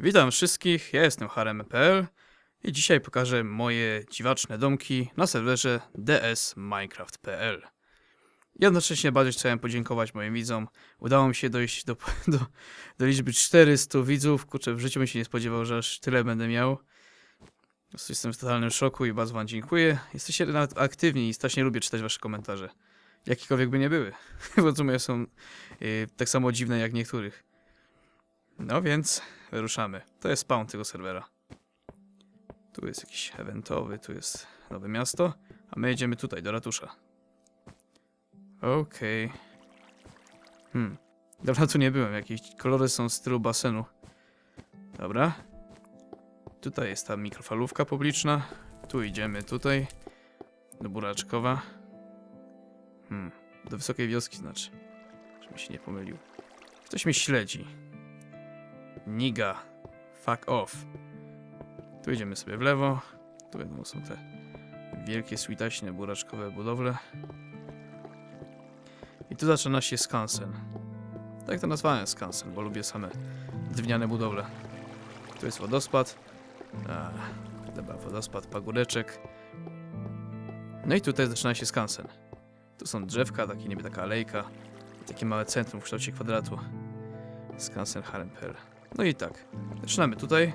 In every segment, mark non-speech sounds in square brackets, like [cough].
Witam wszystkich, ja jestem harem.pl i dzisiaj pokażę moje dziwaczne domki na serwerze dsminecraft.pl. Jednocześnie bardzo chciałem podziękować moim widzom. Udało mi się dojść do, [laughs] do, do liczby 400 widzów. Kurczę, w życiu bym się nie spodziewał, że aż tyle będę miał. Jestem w totalnym szoku i bardzo wam dziękuję. Jesteście nawet aktywni i strasznie lubię czytać wasze komentarze. Jakiekolwiek by nie były. [laughs] To moje są yy, tak samo dziwne jak niektórych. No więc wyruszamy. To jest spawn tego serwera. Tu jest jakiś eventowy, tu jest nowe miasto, a my jedziemy tutaj, do ratusza. Okej. Hmm. Dobra, tu nie byłem. Jakieś kolory są w stylu basenu. Dobra. Tutaj jest ta mikrofalówka publiczna. Tu idziemy, tutaj. Do Buraczkowa. Hmm. Do Wysokiej Wioski znaczy. Żebym się nie pomylił. Ktoś mnie śledzi. Niga. Fuck off. Tu idziemy sobie w lewo. Tu wiadomo są te wielkie, switaśne, buraczkowe budowle. I tu zaczyna się skansen. Tak to nazwałem skansen, bo lubię same drewniane budowle. Tu jest wodospad. Dobra, wodospad, pagóreczek. No i tutaj zaczyna się skansen. Tu są drzewka, takie niby taka alejka. Takie małe centrum w kształcie kwadratu. Skansen Harem.pl no i tak, zaczynamy tutaj.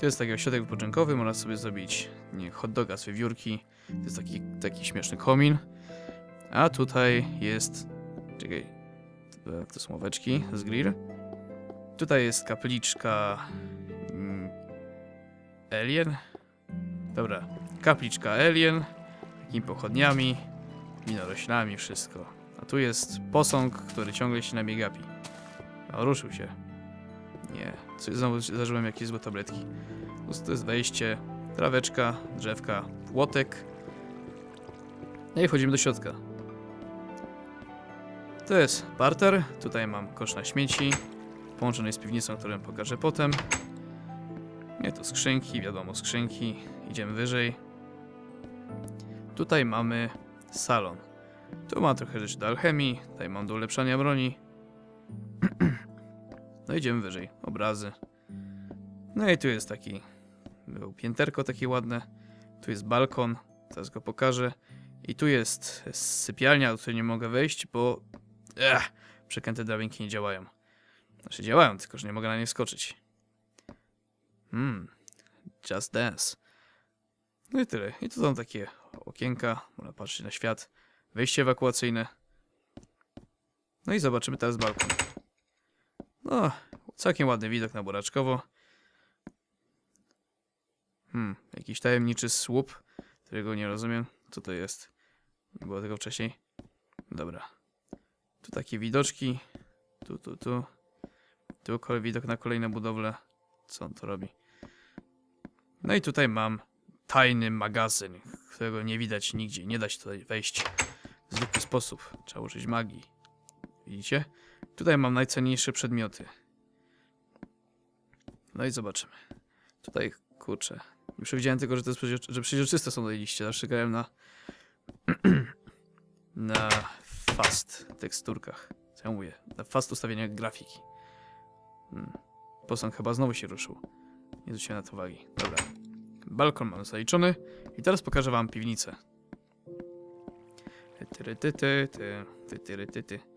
To jest taki ośrodek wypoczynkowy, można sobie zrobić nie, hot doga z wiewiórki. To jest taki, taki śmieszny komin. A tutaj jest, czekaj, to, są z grill. Tutaj jest kapliczka mm, Alien. Dobra, kapliczka Alien, takimi pochodniami, winoroślami, wszystko. A tu jest posąg, który ciągle się na mnie gapi. O, ruszył się. Nie, coś znowu zażyłem jakieś złe tabletki. To jest wejście, traweczka, drzewka, płotek. No i wchodzimy do środka. To jest parter, tutaj mam kosz na śmieci, połączony jest z piwnicą, którą pokażę potem. Nie, to skrzynki, wiadomo, skrzynki. Idziemy wyżej. Tutaj mamy salon. Tu ma trochę rzeczy do alchemii, tutaj mam do ulepszania broni. No idziemy wyżej. Obrazy. No i tu jest taki było pięterko takie ładne. Tu jest balkon. Teraz go pokażę. I tu jest sypialnia, do której nie mogę wejść, bo ech, przekręte drabinki nie działają. Znaczy działają, tylko że nie mogę na nie skoczyć. Hmm. Just dance. No i tyle. I tu są takie okienka. Można patrzeć na świat. Wejście ewakuacyjne. No i zobaczymy teraz balkon. No, całkiem ładny widok na Buraczkowo. Hmm, jakiś tajemniczy słup, którego nie rozumiem. Co to jest? Nie było tego wcześniej. Dobra. Tu takie widoczki. Tu, tu, tu. Tu widok na kolejne budowle. Co on to robi? No i tutaj mam tajny magazyn, którego nie widać nigdzie. Nie da się tutaj wejść w zwykły sposób. Trzeba użyć magii. Widzicie? Tutaj mam najcenniejsze przedmioty. No i zobaczymy. Tutaj, kurczę. Nie przewidziałem tego, że to jest że przeźroczyste są tutaj liście. Zawsze grałem na [clears throat] na fast teksturkach. Co ja mówię? Na fast ustawieniach grafiki. Hmm. Posąg chyba znowu się ruszył. Nie zwróciłem na to uwagi. Dobra. Balkon mam zaliczony. I teraz pokażę wam piwnicę. Ty, ty, ty, ty, ty, ty, ty, ty. Ale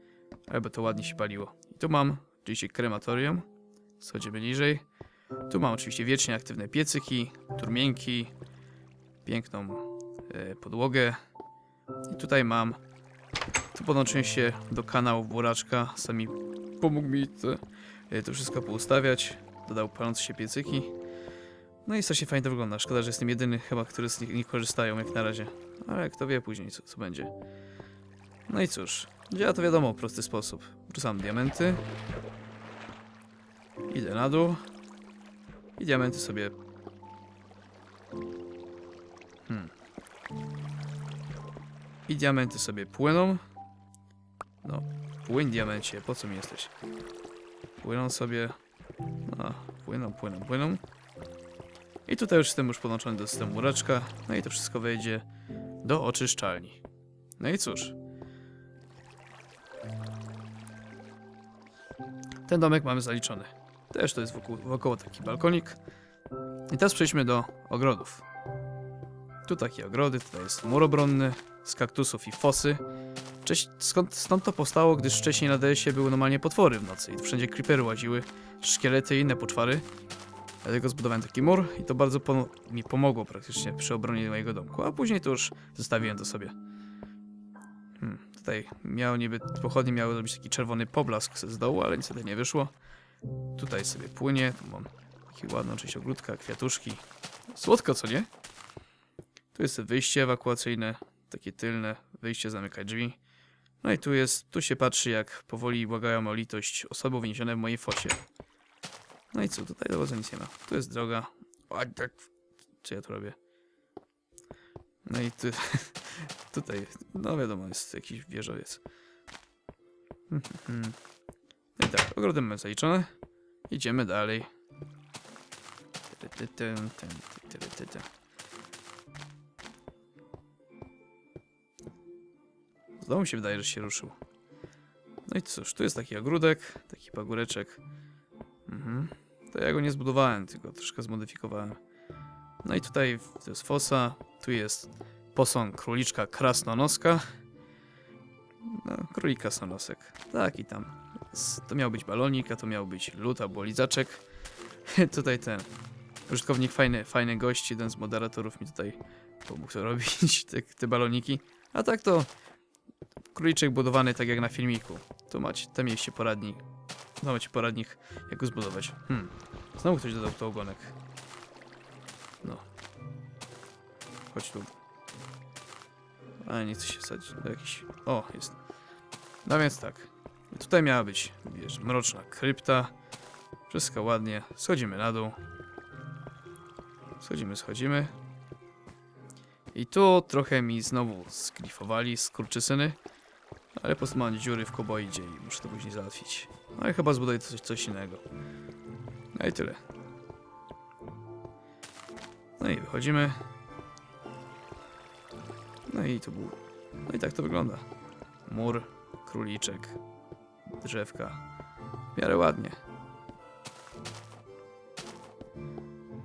bo to ładnie się paliło. I tu mam oczywiście krematorium. Schodzimy niżej. Tu mam oczywiście wiecznie aktywne piecyki, turmienki, piękną e, podłogę. I tutaj mam. Tu podłączyłem się do kanału Buraczka. Sami pomógł mi to, e, to wszystko poustawiać. Dodał palące się piecyki. No i strasznie fajnie to wygląda. Szkoda, że jestem jedyny chyba, który z nich nie korzystają jak na razie. Ale kto wie później, co, co będzie. No i cóż, działa to wiadomo w prosty sposób. Wrzucam diamenty. Idę na dół. I diamenty sobie. Hmm. I diamenty sobie płyną. No, płyń diamencie, po co mi jesteś? Płyną sobie. No, płyną, płyną, płyną. I tutaj już jestem już podłączony do systemu mureczka. No i to wszystko wejdzie do oczyszczalni. No i cóż. Ten domek mamy zaliczony. Też to jest wokół, wokoło taki balkonik. I teraz przejdźmy do ogrodów. Tu takie ogrody, tutaj jest mur obronny z kaktusów i fosy. Cześć, skąd, stąd to powstało, gdyż wcześniej na DS-ie były normalnie potwory w nocy i wszędzie creepery łaziły, szkielety i inne poczwary. Dlatego zbudowałem taki mur i to bardzo mi pomogło praktycznie przy obronie mojego domku, a później to już zostawiłem to sobie. Tutaj miało niby, pochodnie miały zrobić taki czerwony poblask z dołu, ale niestety nie wyszło. Tutaj sobie płynie, tu mam taki ładną część ogródka, kwiatuszki. Słodko, co nie? Tu jest wyjście ewakuacyjne, takie tylne, wyjście zamyka drzwi. No i tu jest, tu się patrzy jak powoli błagają o litość osoby uwięzione w mojej fosie. No i co, tutaj dowodzenia nic nie ma. Tu jest droga. O, tak. Co ja tu robię? No i tu, [laughs] tutaj, no wiadomo, jest jakiś wieżowiec. [laughs] No i tak, ogrody mamy zaliczone. Idziemy dalej. Ty, ty, ty, ty, ty, ty, ty, ty. Znowu mi się wydaje, że się ruszył. No i cóż, tu jest taki ogródek, taki pagóreczek. Mhm. To ja go nie zbudowałem, tylko troszkę zmodyfikowałem. No i tutaj to jest fosa, tu jest posąg króliczka krasnonoska. No, królik krasnonosek. Tak i tam. To miał być balonik, a to miał być lód albo lizaczek. [laughs] tutaj ten użytkownik, fajny, fajny gość, jeden z moderatorów mi tutaj pomógł to robić, [laughs] te, te baloniki. A tak to króliczek budowany tak jak na filmiku. Tu macie, tam mieliście poradnik. Tu macie poradnik, jak go zbudować. Hmm. Znowu ktoś dodał to ogonek. Chodź tu. A nie chcę się wsadzić do jakiś... O, jest. No więc tak. Tutaj miała być, wiesz, mroczna krypta. Wszystko ładnie. Schodzimy na dół. Schodzimy, schodzimy. I tu trochę mi znowu sklifowali skurczysyny. Ale po prostu mam dziury w koboidzie i muszę to później załatwić. No i chyba zbuduję coś, coś innego. No i tyle. No i wychodzimy. No i to był. No i tak to wygląda. Mur, króliczek, drzewka. W miarę ładnie.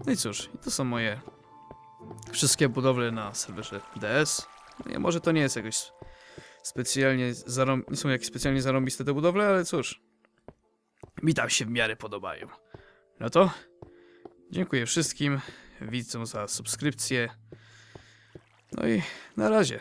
No i cóż, to są moje wszystkie budowle na serwerze DS. No może to nie jest jakoś specjalnie zarąb... nie są jakieś specjalnie zarąbiste te budowle, ale cóż. Mi tam się w miarę podobają. No to dziękuję wszystkim widzom za subskrypcję. No i na razie.